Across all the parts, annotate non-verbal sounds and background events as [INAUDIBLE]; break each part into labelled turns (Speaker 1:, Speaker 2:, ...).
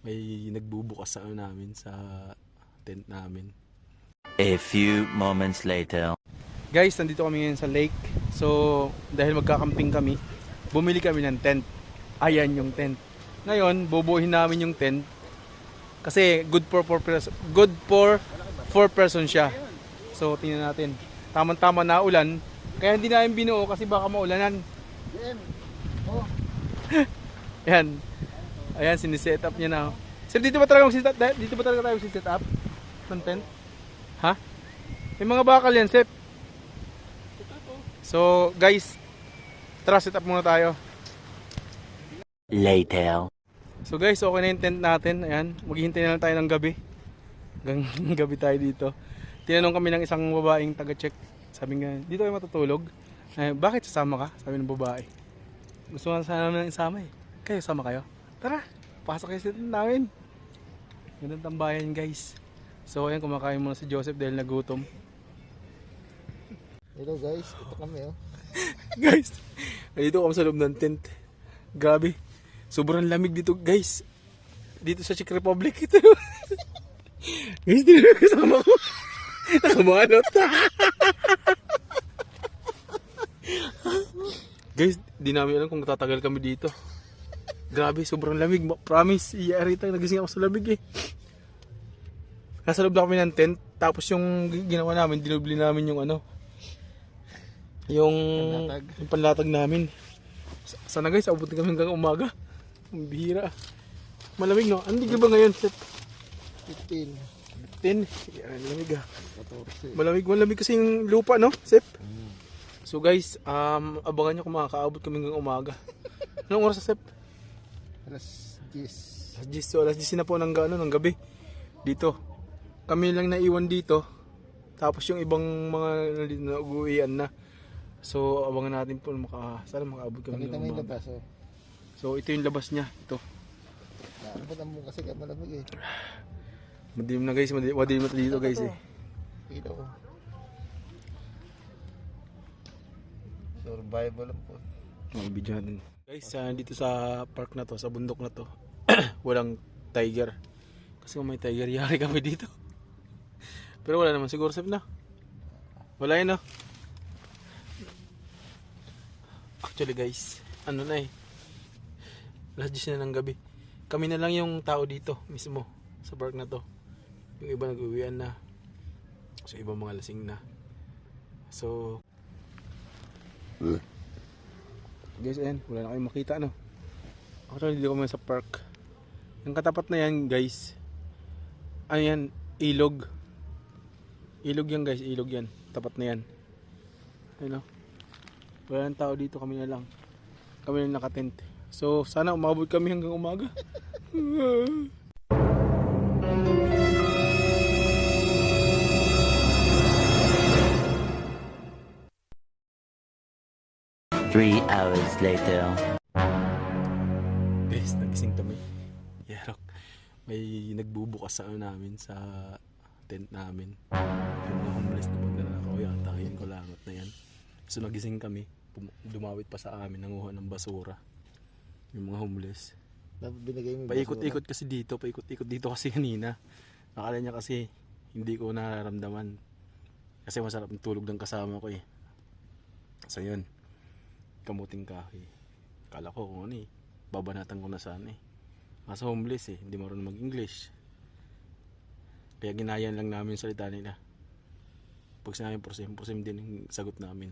Speaker 1: may nagbubukas sa ano namin sa tent namin.
Speaker 2: A few moments later.
Speaker 1: Guys, nandito kami ngayon sa lake. So, dahil magkakamping kami, bumili kami ng tent. Ayan yung tent. Ngayon, bubuhin namin yung tent. Kasi good for 4 person, good for 4 person siya. So, tingnan natin. Tamang-tama na ulan. Kaya hindi namin binuo kasi baka maulanan. Ayan. [LAUGHS] Ayan, siniset up niya na. Sir, dito ba talaga mag-set up? Dito ba talaga tayo mag-set up? Ng tent? Ha? May mga bakal yan, Sep. So, guys, tara set up muna tayo.
Speaker 2: Later.
Speaker 1: So guys, okay na yung tent natin. Ayan, maghihintay na lang tayo ng gabi. Hanggang [LAUGHS] gabi tayo dito. Tinanong kami ng isang babaeng taga-check. Sabi nga, dito kayo matutulog. Eh, bakit sasama ka? Sabi ng babae. Gusto nga sana namin isama eh. Kayo, sama kayo? Tara, pasok kayo sa namin. Ganun tambayan guys. So ayan, kumakain muna si Joseph dahil nagutom.
Speaker 3: Hello guys, ito kami oh. [LAUGHS]
Speaker 1: guys, dito kami sa loob ng tent. Grabe. Sobrang lamig dito, guys. Dito sa Czech Republic ito. [LAUGHS] guys, dito kasama ko. [LAUGHS] Nakamalot. guys, di namin alam kung tatagal kami dito. Grabe, sobrang lamig. Promise, iyari tayo. Nagising ako sa lamig eh. Nasa loob na kami ng tent. Tapos yung gi- ginawa namin, dinubli namin yung ano, yung
Speaker 3: Panlatag.
Speaker 1: yung panlatag namin. Sa- Sana guys, abutin kami hanggang umaga. Ang bihira. Malamig no? Digil ba ngayon? Set
Speaker 3: 15,
Speaker 1: 10. Yan, lamig ah.
Speaker 3: 14.
Speaker 1: Malamig, malamig kasi yung lupa no? Sep? So guys, um, abangan nyo kung makakaabot kami hanggang umaga. [LAUGHS] Anong oras sa Sep?
Speaker 3: Alas 10.
Speaker 1: Alas 10, so alas 10 na po ng, ano, ng gabi. Dito. Kami lang naiwan dito. Tapos yung ibang mga nandito na. So abangan natin po maka, sana makaabot kami
Speaker 3: Pakita mo yung labas oh.
Speaker 1: So ito yung labas niya. Ito.
Speaker 3: Nakapatan mo kasi ka malamig eh.
Speaker 1: Madilim na guys, madilim, madilim na dito guys eh.
Speaker 3: Ito oh. Survival po.
Speaker 1: Mga video natin. Guys, ah, dito sa park na to, sa bundok na to, [CLEARS THROAT] walang tiger. Kasi kung may tiger, yari kami [LAUGHS] dito. Pero wala naman siguro safe na. Wala yun no? Actually guys, ano na eh. Alas 10 na ng gabi. Kami na lang yung tao dito mismo sa park na to. Yung iba nag-uwian na. So iba mga lasing na. So Guys, ayan, wala na kayong makita, no? Actually, dito kami sa park. Yung katapat na yan, guys, ano yan, ilog. Ilog yan, guys, ilog yan. Tapat na yan. Ayun, no? Wala nang tao dito, kami na lang. Kami na nakatent. So, sana umabot kami hanggang umaga. [LAUGHS]
Speaker 2: Three hours later.
Speaker 1: Guys, nagising kami. Yerok. May nagbubukas sa ano namin sa tent namin. Yung mga homeless na magnanakaw yata. Yun ko langot na yan. So nagising kami. Dumawit pa sa amin. Nanguha ng basura. Yung mga homeless.
Speaker 3: Binigay mo yung
Speaker 1: Paikot-ikot kasi dito. Paikot-ikot dito kasi [LAUGHS] kanina. Akala niya kasi hindi ko nararamdaman. Kasi masarap ang tulog ng kasama ko eh. So yun. Kamuting kahoy. Kala ko kung ano eh. Babanatan ko na sana eh. Kaso homeless eh. Hindi marunong mag-English. Kaya ginayan lang namin yung salita nila. Pag sinabi prosim, prosim din yung sagot namin.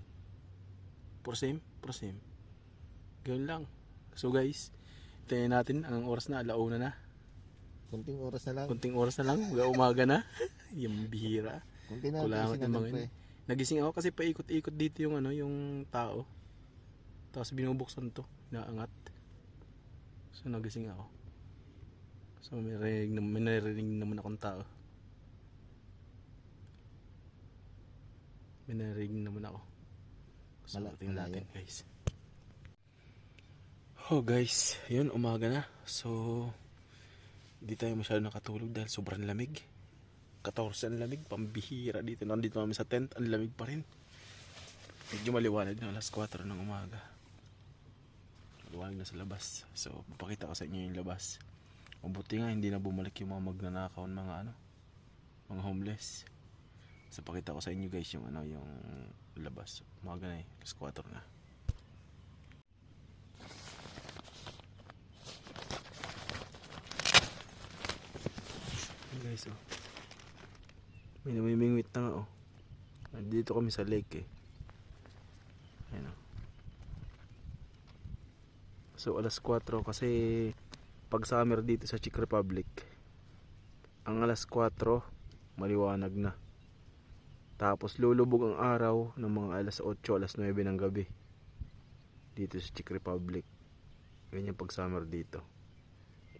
Speaker 1: Prosim, prosim. Ganun lang. So guys, tingnan natin ang oras na, alauna na.
Speaker 3: Kunting oras na lang.
Speaker 1: Kunting oras na lang, umaga na. [LAUGHS] yung bihira.
Speaker 3: Kunti na
Speaker 1: Kulangot
Speaker 3: natin
Speaker 1: yung mga yun. Nagising ako kasi paikot-ikot dito yung ano, yung tao. Tapos binubuksan to, naangat. So nagising ako. So may narinig, may narinig naman akong tao. May narinig naman ako. So
Speaker 3: Mala-
Speaker 1: tingnan
Speaker 3: malayo.
Speaker 1: natin guys. Oh guys, yun umaga na. So hindi tayo masyado nakatulog dahil sobrang lamig. 14 ang lamig, pambihira dito. Nandito kami sa tent, ang lamig pa rin. Medyo maliwanag na alas 4 ng umaga. Maliwanag na sa labas. So, papakita ko sa inyo yung labas. Mabuti nga hindi na bumalik yung mga magnanakaw mga ano, mga homeless. So pakita ko sa inyo guys yung ano, yung labas. Mga ganay, alas 4 na. Guys oh. May namimingwit na nga oh. Dito kami sa lake eh. Ayan oh. So alas 4 kasi pag summer dito sa Czech Republic ang alas 4 maliwanag na. Tapos lulubog ang araw ng mga alas 8, alas 9 ng gabi. Dito sa Czech Republic. Ganyan pag summer dito.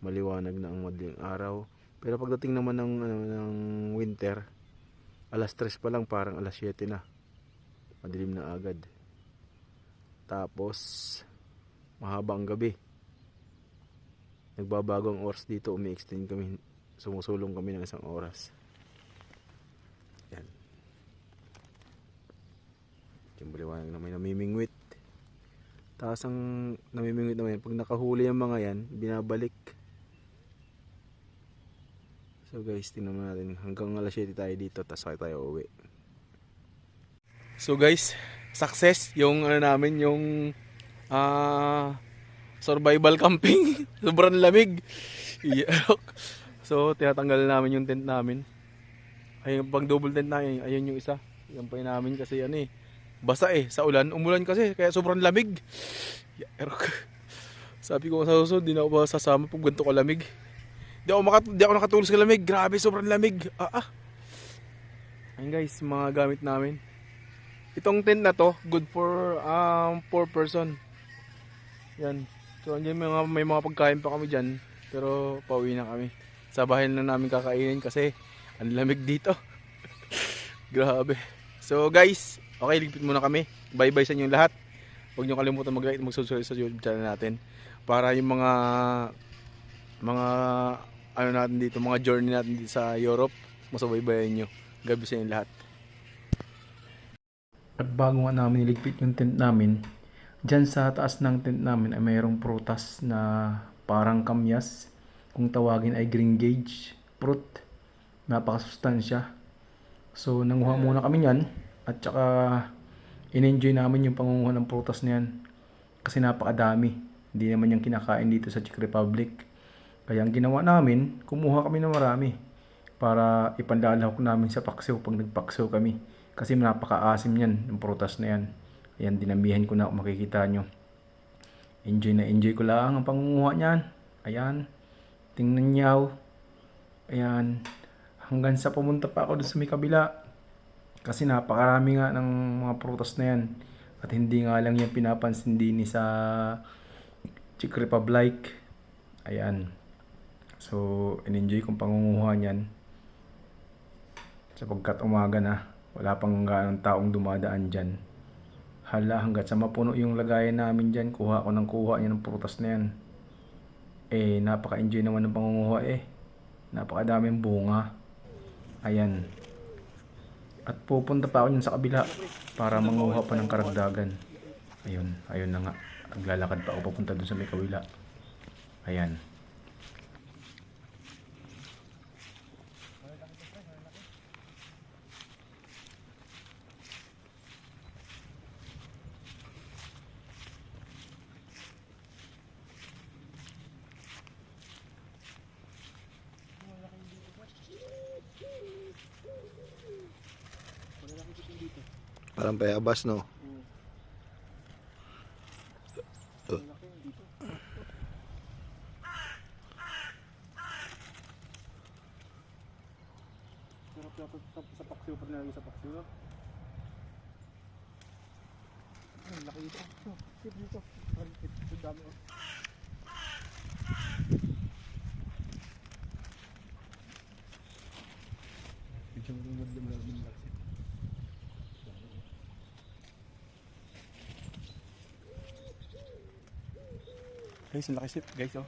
Speaker 1: Maliwanag na ang madaling araw. Pero pagdating naman ng, ano, ng winter, alas 3 pa lang parang alas 7 na. Madilim na agad. Tapos mahaba ang gabi. Nagbabago ang oras dito, umi-extend kami, sumusulong kami ng isang oras. Yan. Yung baliwanag na may namimingwit. Tapos ang namimingwit naman yan, pag nakahuli ang mga yan, binabalik. So guys, tingnan natin. Hanggang alas 7 tayo dito, tapos tayo uwi. So guys, success yung ano namin, yung ah survival camping. [LAUGHS] Sobrang lamig. So, tinatanggal namin yung tent namin. Ayun, pang double tent namin, ayun yung isa. Yan pa namin kasi ano eh. Basa eh, sa ulan. Umulan kasi, kaya sobrang lamig. Yarok. Sabi ko sa susunod, di na ako sasama pag ganito kalamig. Di ako, makat di ako nakatulog sa lamig. Grabe, sobrang lamig. Ah, ah. Ayun guys, mga gamit namin. Itong tent na to, good for um, 4 person. Yan. So, andyan may mga, may mga pagkain pa kami dyan. Pero, pauwi na kami. Sa bahay na namin kakainin kasi ang lamig dito. [LAUGHS] Grabe. So, guys, okay, ligpit muna kami. Bye-bye sa inyo lahat. Huwag nyo kalimutan mag-like at mag-subscribe sa YouTube channel natin. Para yung mga mga ano natin dito, mga journey natin dito sa Europe, masubaybayan nyo. Gabi sa inyo lahat. At bago nga namin niligpit yung tent namin, dyan sa taas ng tent namin ay mayroong prutas na parang kamyas. Kung tawagin ay green gauge fruit. Napakasustansya. So, nanguha muna kami yan. At saka, in-enjoy namin yung pangunguha ng prutas na yan. Kasi napakadami. Hindi naman yung kinakain dito sa Czech Republic. Kaya ang ginawa namin, kumuha kami ng marami. Para ipandalahok namin sa paksiw pag nagpaksiw kami. Kasi napakaasim yan, yung prutas na yan. Ayan, dinamihan ko na kung makikita nyo. Enjoy na enjoy ko lang ang pangunguha niyan. Ayan. Tingnan nyo. Ayan. Hanggang sa pumunta pa ako dun sa may kabila. Kasi napakarami nga ng mga prutas na yan. At hindi nga lang yan pinapansin din sa Czech Republic. Ayan. So, in-enjoy kong pangunguha niyan. Sapagkat umaga na, wala pang gaano taong dumadaan dyan. Hala, hanggat sa mapuno yung lagayan namin dyan, kuha ko ng kuha niya ng prutas na yan. Eh, napaka-enjoy naman ng pangunguha eh. Napakadaming bunga. Ayan. At pupunta pa ako dyan sa kabila para manguha pa ng karagdagan. Ayun, ayun na nga. Naglalakad pa ako papunta dun sa may kabila. Ayan.
Speaker 3: Parang payabas, no?
Speaker 1: Dapat sa, paksiw pag nalagay sa paksiw, no? Ay, laki dito. Oh, dito, dito. Ay, ito, dami, oh. Medyo magandang malalim lang siya. Guys, ang laki sip, guys, oh.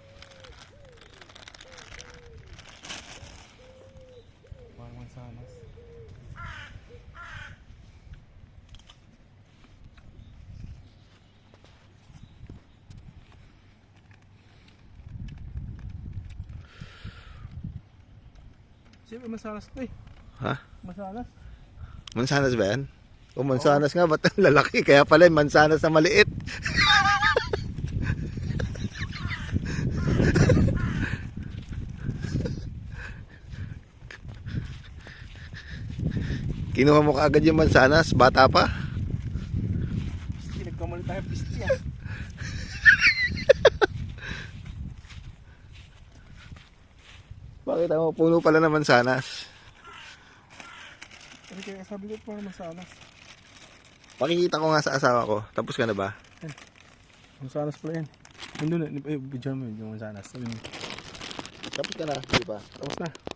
Speaker 1: Parang mansanas. Siyempre, masalas to eh.
Speaker 3: Ha?
Speaker 1: Masalas.
Speaker 3: Mansanas ba yan? O mansanas nga, ba't ang lalaki? Kaya pala yung mansanas na maliit. Kinuha mo kaagad yung mansanas, bata pa.
Speaker 1: Pisti, nagkamali tayo pisti ah. [LAUGHS]
Speaker 3: Bakit mo puno pala ng mansanas?
Speaker 1: Kasi kaya sabi ko parang masalas.
Speaker 3: Pakikita ko nga sa asawa ko. Tapos ka na ba?
Speaker 1: Masalas pala yan. Nandun na, eh, video mo yun, yung mo,
Speaker 3: Tapos ka na, di ba?
Speaker 1: Tapos na.